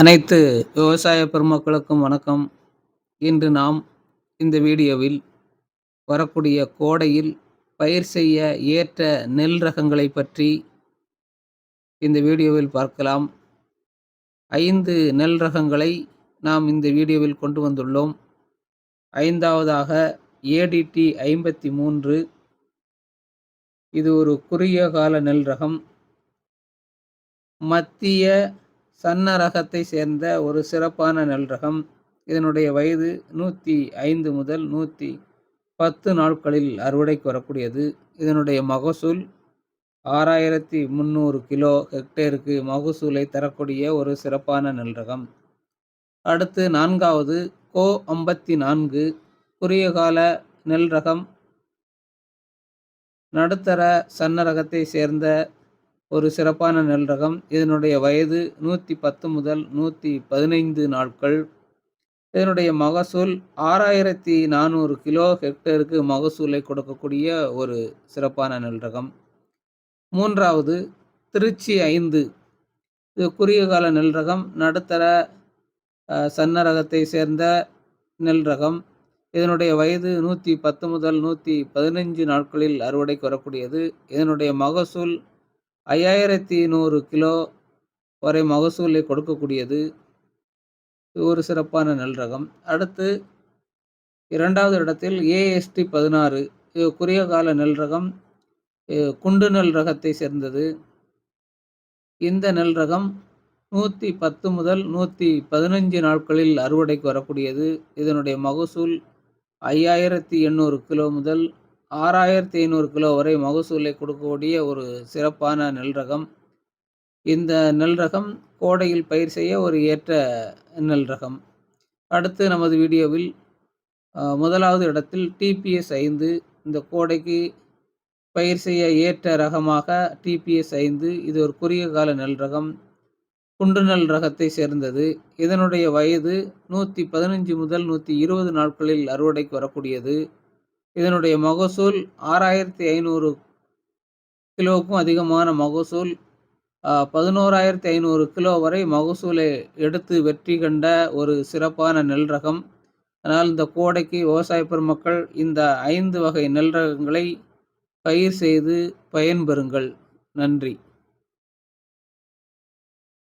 அனைத்து விவசாய பெருமக்களுக்கும் வணக்கம். இன்று நாம் இந்த வீடியோவில் வரக்கூடிய கோடையில் பயிர் செய்ய ஏற்ற நெல் ரகங்களை பற்றி இந்த வீடியோவில் பார்க்கலாம். ஐந்து நெல் ரகங்களை நாம் இந்த வீடியோவில் கொண்டு வந்துள்ளோம். ஐந்தாவதாக ஏடிடி ஐம்பத்தி மூன்று. இது ஒரு குறுகிய கால நெல் ரகம். மத்திய சன்ன ரகத்தை சேர்ந்த ஒரு சிறப்பான நெல் ரகம் இதனுடைய வயது நூற்றி ஐந்து முதல் நூற்றி பத்து நாட்களில் அறுவடைக்கு வரக்கூடியது. இதனுடைய மகசூல் ஆறாயிரத்தி முந்நூறு கிலோ ஹெக்டேருக்கு மகசூலை தரக்கூடிய ஒரு சிறப்பான நெல் ரகம் அடுத்து நான்காவது கோ ஐம்பத்தி நான்கு குறுகிய கால நெல் ரகம் நடுத்தர சன்ன ரகத்தை சேர்ந்த ஒரு சிறப்பான நெல் ரகம் இதனுடைய வயது நூற்றி பத்து முதல் நூற்றி பதினைந்து நாட்கள். இதனுடைய மகசூல் ஆறாயிரத்தி நானூறு கிலோ ஹெக்டருக்கு மகசூலை கொடுக்கக்கூடிய ஒரு சிறப்பான நெல் ரகம் மூன்றாவது திருச்சி ஐந்து. இது குறுகிய கால நெல் ரகம் நடுத்தர சன்ன ரகத்தை சேர்ந்த நெல் ரகம் இதனுடைய வயது நூற்றி பத்து முதல் நூற்றி பதினைஞ்சு நாட்களில் அறுவடைக்கு வரக்கூடியது. இதனுடைய மகசூல் ஐயாயிரத்தி நூறு கிலோ வரை மகசூலை கொடுக்கக்கூடியது. ஒரு சிறப்பான நெல் ரகம். அடுத்து இரண்டாவது இடத்தில் ஏஎஸ்டி பதினாறு. குறுகிய கால நெல் ரகம். குண்டு நெல் ரகத்தை சேர்ந்தது. இந்த நெல் ரகம் நூற்றி பத்து முதல் நூற்றி பதினஞ்சு நாட்களில் அறுவடைக்கு வரக்கூடியது. இதனுடைய மகசூல் ஐயாயிரத்தி எண்ணூறு கிலோ முதல் ஆறாயிரத்தி ஐநூறு கிலோ வரை மகசூலை கொடுக்கக்கூடிய ஒரு சிறப்பான நெல் ரகம். இந்த நெல் ரகம் கோடையில் பயிர் செய்ய ஒரு ஏற்ற நெல் ரகம். அடுத்து நமது வீடியோவில் முதலாவது இடத்தில் டிபிஎஸ் ஐந்து இந்த கோடைக்கு பயிர் செய்ய ஏற்ற ரகமாக டிபிஎஸ் ஐந்து இது ஒரு குறுகிய கால நெல் ரகம். குண்டு நெல் ரகத்தை சேர்ந்தது. இதனுடைய வயது நூற்றி பதினஞ்சு முதல் நூற்றி இருபது நாட்களில் அறுவடைக்கு வரக்கூடியது. இதனுடைய மகசூல் ஆறாயிரத்தி ஐநூறு கிலோவுக்கும் அதிகமான மகசூல். பதினோராயிரத்தி ஐநூறு கிலோ வரை மகசூலை எடுத்து வெற்றி கண்ட ஒரு சிறப்பான நெல் ரகம். அதனால் இந்த கோடைக்கு விவசாய பெருமக்கள் இந்த ஐந்து வகை நெல் ரகங்களை பயிர் செய்து பயன்பெறுங்கள். நன்றி.